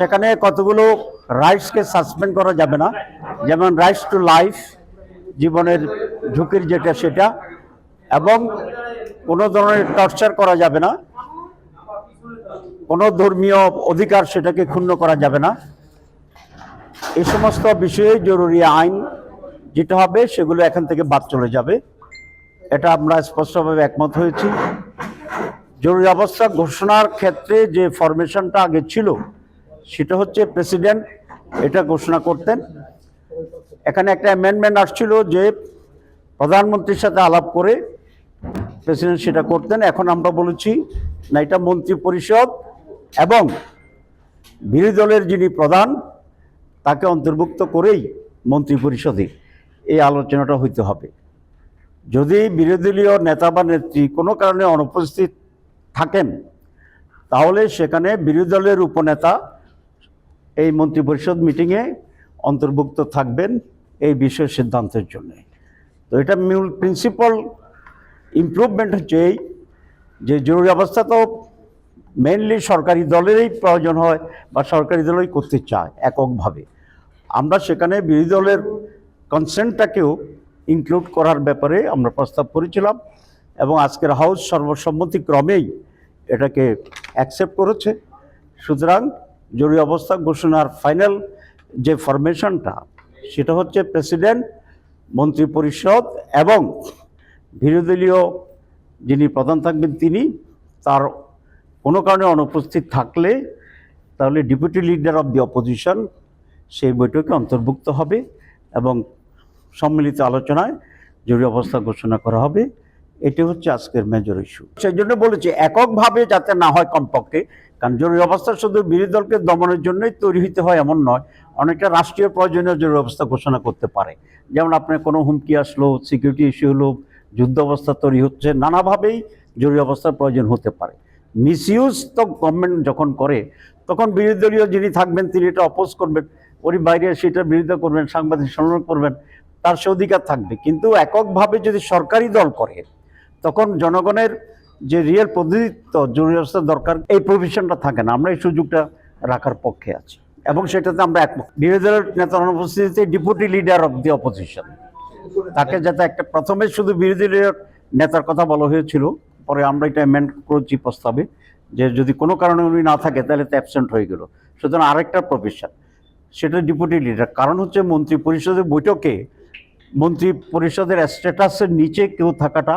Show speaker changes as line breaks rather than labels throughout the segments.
সেখানে কতগুলো রাইটসকে সাসপেন্ড করা যাবে না। যেমন রাইটস টু লাইফ জীবনের ঝুঁকির যেটা সেটা, এবং কোনো ধরনের টর্চার করা যাবে না। কোনো ধর্মীয় অধিকার সেটাকে ক্ষুণ্ণ করা যাবে না। এই সমস্ত বিষয়ে জরুরি আইন যেটা হবে, সেগুলো এখান থেকে বাদ চলে যাবে। এটা আমরা স্পষ্টভাবে একমত হয়েছি। জরুরি অবস্থা ঘোষণার ক্ষেত্রে যে ফরমেশনটা আগে ছিল সেটা হচ্ছে প্রেসিডেন্ট এটা ঘোষণা করতেন। এখানে একটা অ্যামেন্ডমেন্ট আসছিল যে প্রধানমন্ত্রীর সাথে আলাপ করে প্রেসিডেন্ট সেটা করতেন। এখন আমরা বলেছি, না, এটা মন্ত্রী পরিষদ এবং বিরোধী দলের যিনি প্রধান, তাকে অন্তর্ভুক্ত করেই মন্ত্রী পরিষদে এই আলোচনাটা হইতে হবে। যদি বিরোধীদলীয় নেতা বা নেত্রী কোনো কারণে অনুপস্থিত থাকেন, তাহলে সেখানে বিরোধী দলের উপনেতা এই মন্ত্রিপরিষদ মিটিংয়ে অন্তর্ভুক্ত থাকবেন এই বিষয় সিদ্ধান্তের জন্য। তো এটা মূল প্রিন্সিপাল ইমপ্রুভমেন্ট হচ্ছে এই যে জরুরি অবস্থা তো মেনলি সরকারি দলেরই প্রয়োজন হয় বা সরকারি দলই করতে চায় এককভাবে। আমরা সেখানে বিরোধী দলের কনসেন্টটাকেও ইনক্লুড করার ব্যাপারে আমরা প্রস্তাব করেছিলাম এবং আজকের হাউস সর্বসম্মতিক্রমেই এটাকে অ্যাকসেপ্ট করেছে। সুতরাং জরুরি অবস্থা ঘোষণার ফাইনাল যে ফরমেশনটা সেটা হচ্ছে প্রেসিডেন্ট মন্ত্রী পরিষদ এবং বিরোধীদলীয় যিনি প্রধান থাকবেন তিনি, তার কোনো কারণে অনুপস্থিত থাকলে তাহলে deputy leader of the opposition সেই বৈঠকে অন্তর্ভুক্ত হবে এবং সম্মিলিত আলোচনায় জরুরি অবস্থা ঘোষণা করা হবে। এটি হচ্ছে আজকের মেজর ইস্যু সেই জন্য বলেছি, এককভাবে যাতে না হয় কমপক্ষে কারণ জরুরি অবস্থা শুধু বিরোধী দলকে দমনের জন্যই তৈরি হতে হয়, এমন নয়। অনেকটা রাষ্ট্রীয় প্রয়োজনীয় জরুরি অবস্থা ঘোষণা করতে পারে। যেমন আপনার কোনো হুমকি আসলো সিকিউরিটি ইস্যু হলো, যুদ্ধ অবস্থা তৈরি হচ্ছে, নানাভাবেই জরুরি অবস্থার প্রয়োজন হতে পারে। মিসইউজ তো গভর্নমেন্ট যখন করে, তখন বিরোধী দলীয় যিনি থাকবেন, তিনি এটা অপোজ করবেন। ওর বাইরে সেটার বিরোধিতা করবেন, সাংবাদিক সম্মেলন করবেন, তার সে অধিকার থাকবে। কিন্তু এককভাবে যদি সরকারি দল করে, তখন জনগণের যে রিয়েল প্রতিনিধিত্ব, জরুরি দরকার, এই প্রভিশনটা থাকে না। আমরা এই সুযোগটা রাখার পক্ষে আছি। এবং সেটাতে আমরা একমত। বিরোধী দলের নেতার অনুপস্থিতিতে deputy leader of the opposition তাকে যাতে একটা, প্রথমে শুধু বিরোধী নেতার কথা বলা হয়েছিল, পরে আমরা এটা অ্যামেন্ড করেছি প্রস্তাবে, যে যদি কোনো কারণে উনি না থাকে, তাহলে তো অ্যাবসেন্ট হয়ে গেল। সুতরাং আরেকটা প্রফেশন সেটা ডেপুটি লিডার কারণ হচ্ছে মন্ত্রী পরিষদের বৈঠকে মন্ত্রী পরিষদের স্ট্যাটাসের নিচে কেউ থাকাটা,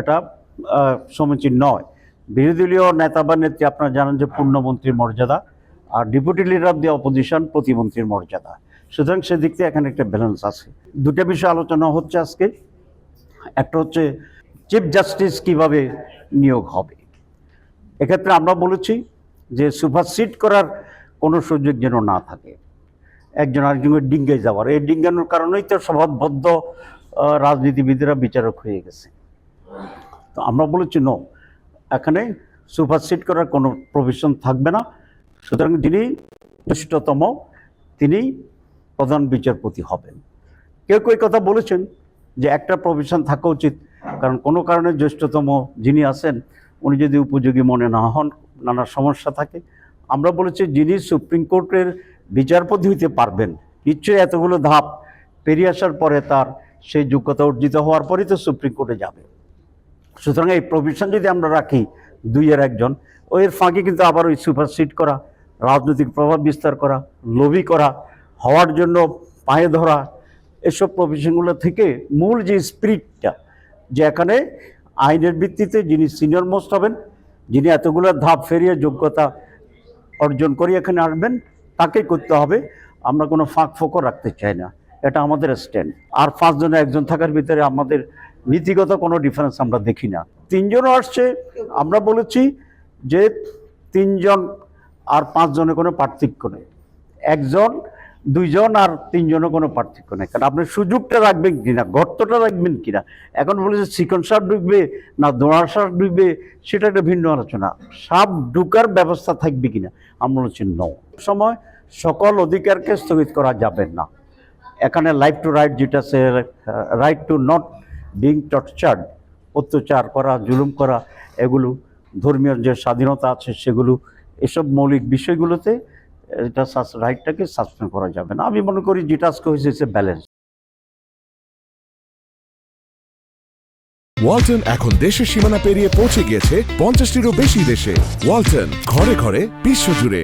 এটা সমীচীন নয়। বিরোধী দলীয় নেতা বা নেত্রী, আপনারা জানেন যে পূর্ণমন্ত্রীর মর্যাদা আর deputy leader of the opposition প্রতিমন্ত্রীর মর্যাদা। সুতরাং সেদিক থেকে এখানে একটা ব্যালেন্স আছে। দুটো বিষয় আলোচনা হচ্ছে আজকে। একটা হচ্ছে চিফ জাস্টিস কীভাবে নিয়োগ হবে। এক্ষেত্রে আমরা বলেছি যে সুপারসিড করার কোনো সুযোগ যেন না থাকে। একজন আরেকজনের ডিঙ্গে যাওয়ার। এই ডিঙ্গানোর কারণেই তো স্বভাববদ্ধ রাজনীতিবিদরা বিচারক হয়ে গেছে। তো আমরা বলেছি, নো, এখানে সুপারসিড করার কোনো প্রভিশন থাকবে না। সুতরাং যিনি জ্যেষ্ঠতম তিনি প্রধান বিচারপতি হবেন। কেউ কেউ কথা বলেছেন যে একটা প্রভিশন থাকা উচিত, কারণ কোনো কারণে জ্যেষ্ঠতম যিনি আছেন, উনি যদি উপযোগী মনে না হন, নানা সমস্যা থাকে। আমরা বলেছি, যিনি সুপ্রিম কোর্টের বিচারপতি হইতে পারবেন, নিশ্চয়ই এতগুলো ধাপ পেরিয়ে আসার পরে তার সেই যোগ্যতা অর্জিত হওয়ার পরেই তো সুপ্রিম কোর্টে যাবে সুতরাং এই প্রভিশন যদি আমরা রাখি, দুইয়ের একজন, ও এর ফাঁকে কিন্তু আবার ওই সুপারসিড করা, রাজনৈতিক প্রভাব বিস্তার করা লবি করা, হওয়ার জন্য পায়ে ধরা, এসব প্রভিশনগুলো থেকে মূল যে স্পিরিটটা যে এখানে আইনের ভিত্তিতে যিনি সিনিয়র মোস্ট হবেন, যিনি এতগুলো ধাপ ফেরিয়ে যোগ্যতা অর্জন করে এখানে আসবেন, তাকেই করতে হবে। আমরা কোনো ফাঁক ফোকর রাখতে চাই না। এটা আমাদের স্ট্যান্ড আর পাঁচজনে একজন থাকার ভিতরে আমাদের নীতিগত কোনো ডিফারেন্স আমরা দেখি না। তিনজনও আসছে, আমরা বলেছি যে তিনজন আর পাঁচজনের কোনো পার্থক্য নেই। একজন, দুইজন আর তিনজনের কোনো পার্থক্য নেই। কারণ আপনি সুযোগটা রাখবেন কিনা, গর্তটা রাখবেন কিনা, এখন বলেছে চিকন সাপ ঢুকবে না দোড়ার সাপ ঢুকবে সেটা একটা ভিন্ন আলোচনা। সাপ ঢুকার ব্যবস্থা থাকবে কিনা, আমরা বলছি ন সময় সকল অধিকারকে স্থগিত করা যাবে না। এখানে লাইফ টু রাইট যেটা আছে right to not being tortured অত্যাচার করা, জুলুম করা, এগুলো ধর্মীয় যে স্বাধীনতা আছে সেগুলো, এসব মৌলিক বিষয়গুলোতে এটা রাইটটাকে সাসপেন্ড করা যাবে না। আমি মনে করি যেটা আজকে হয়েছে ব্যালেন্স
ওয়ালটন এখন দেশের সীমানা পেরিয়ে পৌঁছে গিয়েছে পঞ্চাশটিরও বেশি দেশে। ওয়ালটন, ঘরে ঘরে, বিশ্বজুড়ে।